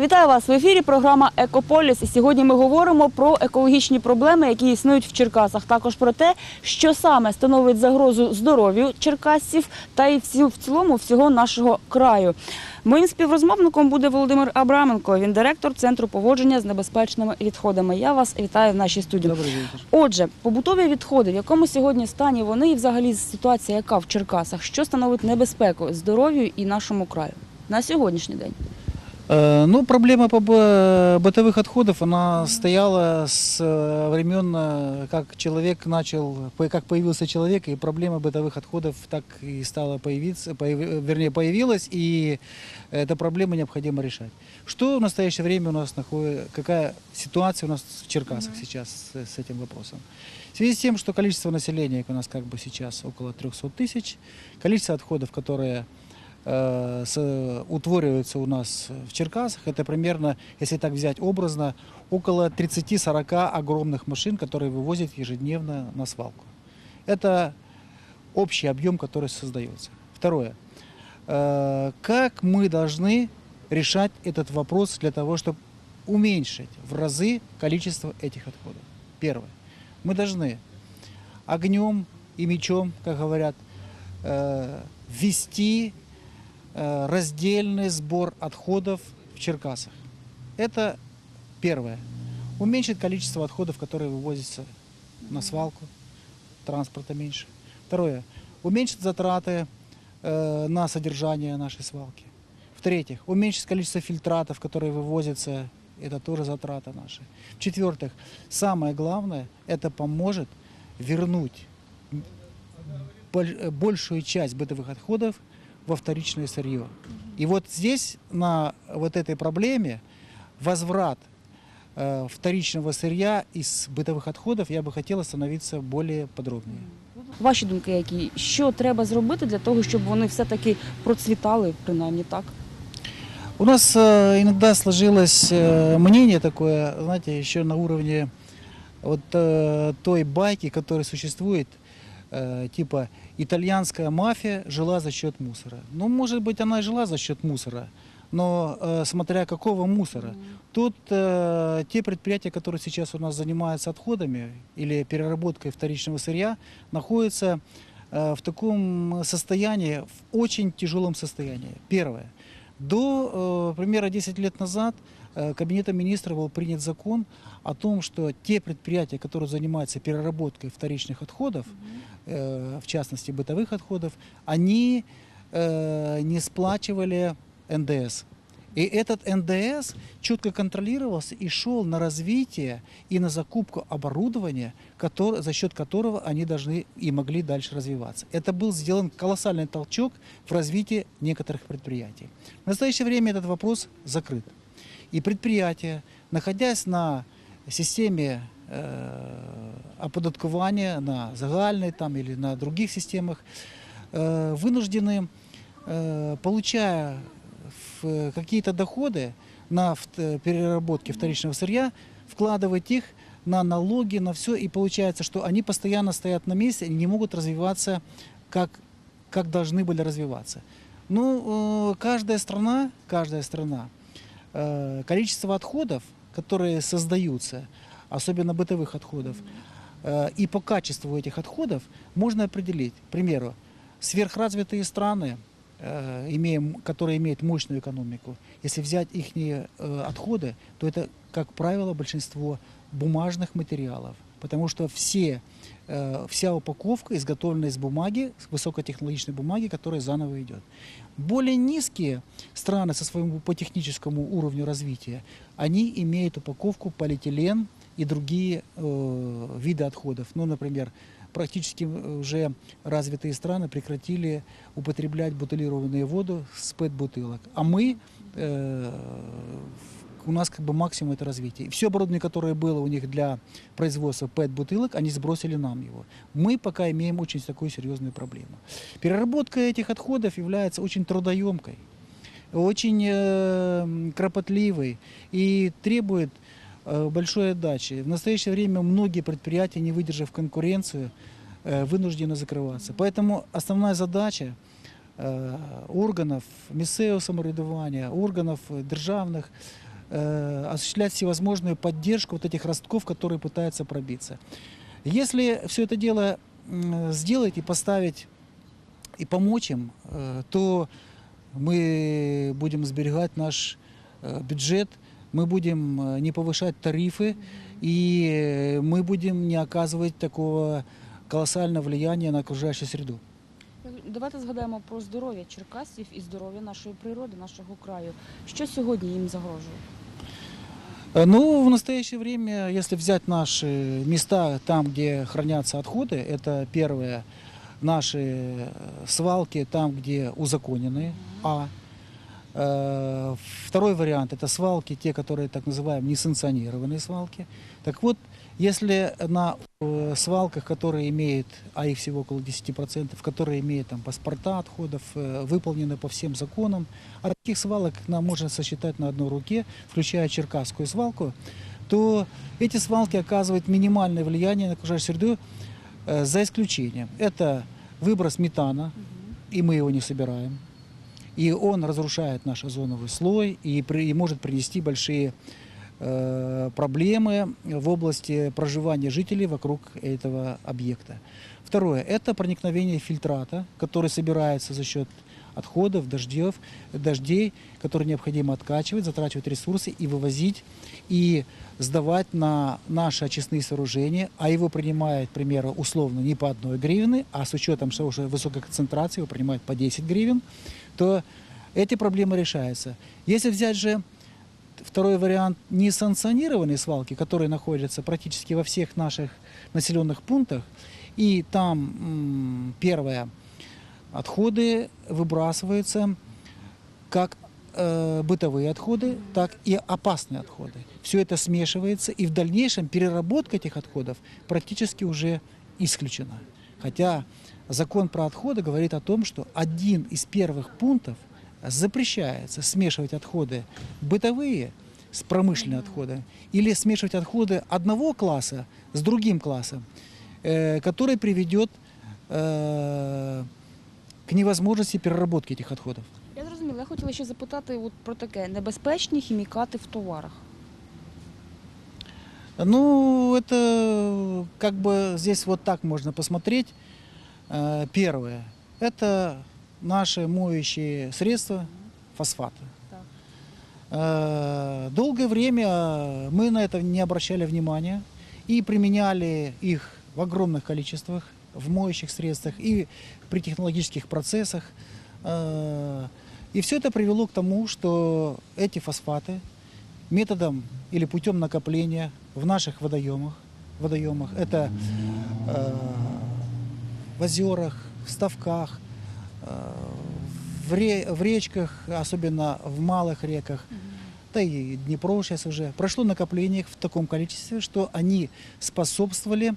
Вітаю вас в ефірі. Програма Екополіс. І сьогодні ми говоримо про екологічні проблеми, які існують в Черкасах. Також про те, що саме становить загрозу здоров'ю черкасців та і всі- в цілому всього нашого краю. Моїм співрозмовником буде Володимир Абраменко. Він директор центру поводження з небезпечними відходами. Я вас вітаю в нашій студії. Добрий вечір. Отже, побутові відходи, в якому сьогодні стані вони і взагалі ситуація, яка в Черкасах, що становить небезпеку здоров'ю і нашому краю на сьогоднішній день. Э, Ну, проблема по бытовых отходов, она стояла с э, времен, э, как человек начал, как появился человек, и проблема бытовых отходов так и стала появиться, появи- вернее, появилась, и эту проблему необходимо решать. Что в настоящее время у нас находится, какая ситуация у нас в Черкасах сейчас с, с этим вопросом? В связи с тем, что количество населения у нас как бы сейчас около 300 тысяч, количество отходов, которые э, утворяются у нас в Черкасах. Это примерно, если так взять образно, около 30-40 огромных машин, которые вывозят ежедневно на свалку. Это общий объем, который создается. Второе. Э, Как мы должны решать этот вопрос для того, чтобы уменьшить в разы количество этих отходов? Первое. Мы должны огнем и мечом, как говорят, э, ввести раздельный сбор отходов в Черкасах. Это первое. Уменьшить количество отходов, которые вывозятся на свалку, транспорта меньше. Второе. Уменьшить затраты э, на содержание нашей свалки. В-третьих, уменьшить количество фильтратов, которые вывозятся, это тоже затрата наши. В-четвертых, самое главное, это поможет вернуть боль- э, большую часть бытовых отходов во вторичное сырье. И вот здесь, на вот этой проблеме, возврат э, вторичного сырья из бытовых отходов, я бы хотел остановиться более подробнее. Ваші думки, які що треба зробити для того, щоб вони все-таки процвітали, принаймні так? У нас э, иногда сложилось э, мнение такое, знаете, еще на уровне вот э, той байки, которая существует, э, типа итальянская мафия жила за счет мусора. Ну, может быть, она и жила за счет мусора, но э, смотря какого мусора. Тут э, те предприятия, которые сейчас у нас занимаются отходами или переработкой вторичного сырья, находятся э, в таком состоянии, в очень тяжелом состоянии. Первое. До, э, примерно 10 лет назад э, Кабинетом министров был принят закон о том, что те предприятия, которые занимаются переработкой вторичных отходов, э, в частности бытовых отходов, они э, не сплачивали НДС. И этот НДС четко контролировался и шел на развитие и на закупку оборудования, котор- за счет которого они должны и могли дальше развиваться. Это был сделан колоссальный толчок в развитии некоторых предприятий. В настоящее время этот вопрос закрыт. И предприятия, находясь на системе э, оподаткування, на загальной там или на других системах, э, вынуждены, э, получая какие-то доходы на переработке вторичного сырья, вкладывать их на налоги, на все, и получается, что они постоянно стоят на месте и не могут развиваться, как, как должны были развиваться. Ну, э, каждая страна, каждая страна, э, количество отходов, которые создаются, особенно бытовых отходов, э, и по качеству этих отходов можно определить. К примеру, сверхразвитые страны, э, которые имеют мощную экономику, если взять их отходы, то это, как правило, большинство бумажных материалов. Потому что все, э, вся упаковка изготовлена из бумаги, с высокотехнологичной бумаги, которая заново идет. Более низкие страны со своим по техническому уровню развития, они имеют упаковку полиэтилен и другие э, виды отходов. Ну, например, практически уже развитые страны прекратили употреблять бутылированную воду с ПЭТ-бутылок. А мы, э, у нас как бы максимум это развитие. Все оборудование, которое было у них для производства ПЭТ-бутылок, они сбросили нам его. Мы пока имеем очень такую серьезную проблему. Переработка этих отходов является очень трудоемкой, очень э, кропотливой и требует большой отдачи. В настоящее время многие предприятия, не выдержав конкуренцию, э, вынуждены закрываться. Поэтому основная задача э, органов місцевого самоврядування, органів державних э, осуществлять всевозможную поддержку вот этих ростков, которые пытаются пробиться. Если все это дело сделать и поставить и помочь им, э, то мы будем сберегать наш э, бюджет, мы будем э, не повышать тарифы, и э, мы будем не оказывать такого колоссального влияния на окружающую среду. Давайте згадаємо про здоров'я черкасців і здоров'я нашої природи, нашого краю. Що сьогодні їм загрожує? Э, Ну, в настоящее время, если взять наши места, там, где хранятся отходы, это первое, наши э, свалки, там, где узаконены, а. Э, Второй вариант – это свалки, те, которые так называемые несанкционированные свалки. Так вот, если на э, свалках, которые имеют, а их всего около 10%, которые имеют там, паспорта отходов, э, выполнены по всем законам, а таких свалок нам можно сосчитать на одной руке, включая Черкасскую свалку, то эти свалки оказывают минимальное влияние на окружающую среду, за исключением. Это выброс метана, и мы его не собираем. И он разрушает наш озоновый слой и, при- и может принести большие э, проблемы в области проживания жителей вокруг этого объекта. Второе – это проникновение фильтрата, который собирается за счет отходов, дождев, дождей, которые необходимо откачивать, затрачивать ресурсы и вывозить, и сдавать на наши очистные сооружения, а его принимает, к примеру, условно не по одной гривны, а с учетом что уже высокой концентрации его принимают по 10 гривен, то эти проблемы решаются. Если взять же второй вариант несанкционированные свалки, которые находятся практически во всех наших населенных пунктах, и там первое, отходы выбрасываются как э, бытовые отходы, так и опасные отходы. Все это смешивается, и в дальнейшем переработка этих отходов практически уже исключена. Хотя закон про отходы говорит о том, что один из первых пунктов запрещается смешивать отходы бытовые с промышленными отходами или смешивать отходы одного класса с другим классом, э, который приведет э, к невозможности переработки этих отходов. Я зрозуміла. Я хотіла ще запитати от про таке небезпечні хімікати в товарах. Ну, это как бы здесь вот так можно посмотреть. Э, Первое, это наши моющие средства, фосфаты. Э, Долгое время мы на это не обращали внимания и применяли их в огромных количествах в моющих средствах и при технологических процессах. Э, И все это привело к тому, что эти фосфаты методом или путем накопления в наших водоемах, водоемах это в озерах, в ставках, э, в, ре- в речках, особенно в малых реках, да и Днепро сейчас уже, прошло накопление в таком количестве, что они способствовали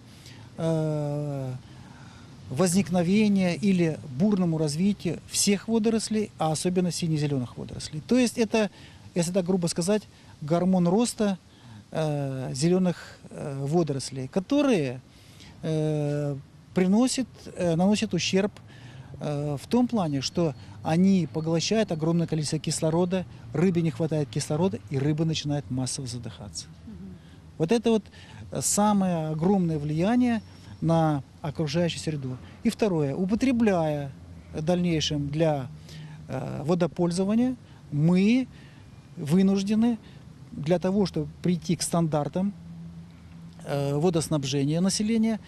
э, возникновению или бурному развитию всех водорослей, а особенно сине-зеленых водорослей. То есть это, если так грубо сказать, гормон роста э, зеленых э, водорослей, которые э, приносят, э, наносят ущерб э, в том плане, что они поглощают огромное количество кислорода, рыбе не хватает кислорода, и рыба начинает массово задыхаться. Вот это вот э, самое огромное влияние на окружающую среду. И второе, употребляя в дальнейшем для водопользования, мы вынуждены для того, чтобы прийти к стандартам водоснабжения населения,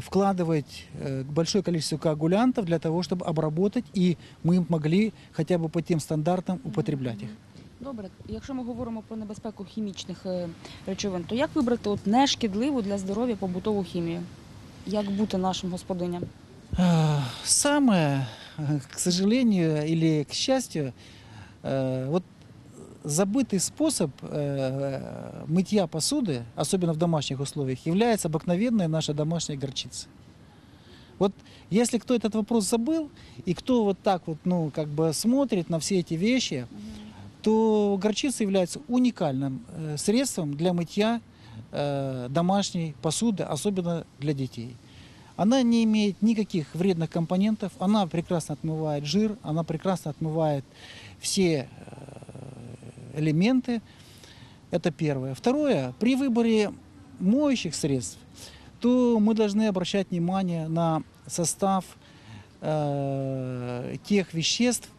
вкладывать э, большое количество коагулянтов для того, чтобы обработать, и мы могли хотя бы по тем стандартам употреблять их. Добре, якщо ми говоримо про небезпеку хімічних е, речовин, то як вибрати от нешкідливу для здоров'я побутову хімію? Як бути нашим господиням? А, Самое, э, к сожалению или к счастью, э, вот забытый способ э, мытья посуды, особенно в домашних условиях, является обыкновенная наша домашняя горчица. Вот если кто этот вопрос забыл, и кто вот так вот, ну, как бы смотрит на все эти вещи, то горчица является уникальным э, средством для мытья э, домашней посуды, особенно для детей. Она не имеет никаких вредных компонентов, она прекрасно отмывает жир, она прекрасно отмывает все э, элементы Это первое. Второе, при выборе моющих средств, то мы должны обращать внимание на состав э, тех веществ,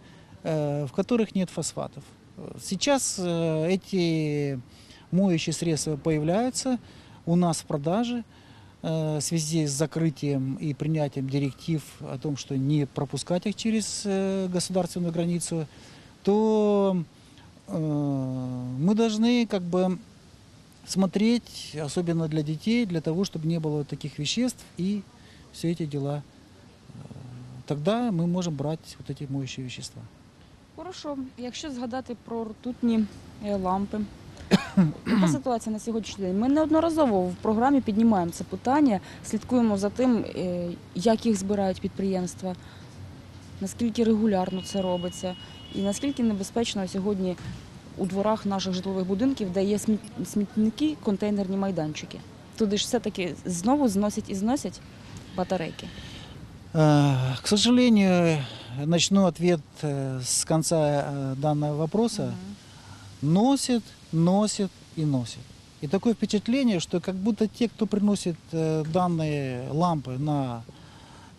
э, в которых нет фосфатов. Сейчас э, эти моющие средства появляются у нас в продаже э, в связи с закрытием и принятием директив о том, что не пропускать их через э, государственную границу, то мы должны как бы смотреть, особенно для детей, для того, чтобы не было таких веществ и все эти дела. Э, Тогда мы можем брать вот эти моющие вещества. Хорошо, якщо згадати про ртутні е, лампи. Яка ситуація на сьогоднішній день? Ми неодноразово в програмі піднімаємо це питання, слідкуємо за тим, е, як їх збирають підприємства, наскільки регулярно це робиться, і наскільки небезпечно сьогодні у дворах наших житлових будинків, де є сміт- смітники, контейнерні майданчики. Туди ж все-таки знову зносять і зносять батарейки. Э, К сожалению, начну ответ э, с конца э, данного вопроса. Носит, носит и носит. И такое впечатление, что как будто те, кто приносит э, данные лампы на,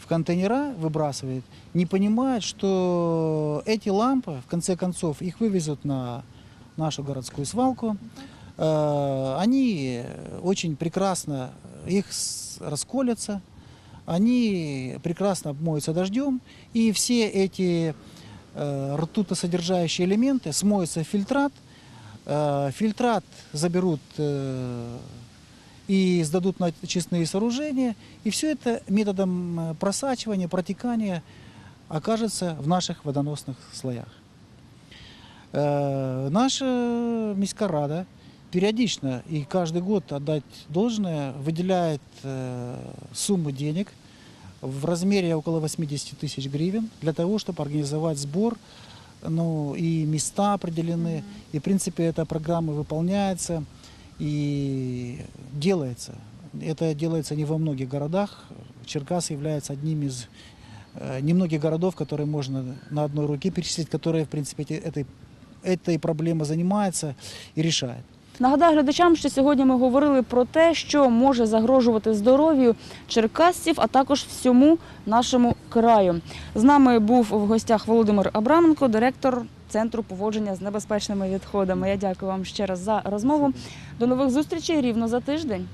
в контейнера, выбрасывает, не понимают, что эти лампы, в конце концов, их вывезут на нашу городскую свалку. Э, Они очень прекрасно, их расколятся, они прекрасно обмоются дождем, и все эти э, ртутосодержащие элементы смоются в фильтрат, Э, фильтрат заберут и сдадут на очистные сооружения, и все это методом э, просачивания, протекания окажется в наших водоносных слоях. Э, Наша міська рада периодично и каждый год отдать должное выделяет э, сумму денег в размере около 80 тысяч гривен для того, чтобы организовать сбор, ну и места определены. И в принципе эта программа выполняется и делается. Это делается не во многих городах. Черкас является одним из э, немногих городов, которые можно на одной руке перечислить, которые в принципе эти- этой, этой проблемой занимается и решает. Нагадаю глядачам, що сьогодні ми говорили про те, що може загрожувати здоров'ю черкасців, а також всьому нашому краю. З нами був в гостях Володимир Абраменко, директор центру поводження з небезпечними відходами. Я дякую вам ще раз за розмову. До нових зустрічей рівно за тиждень.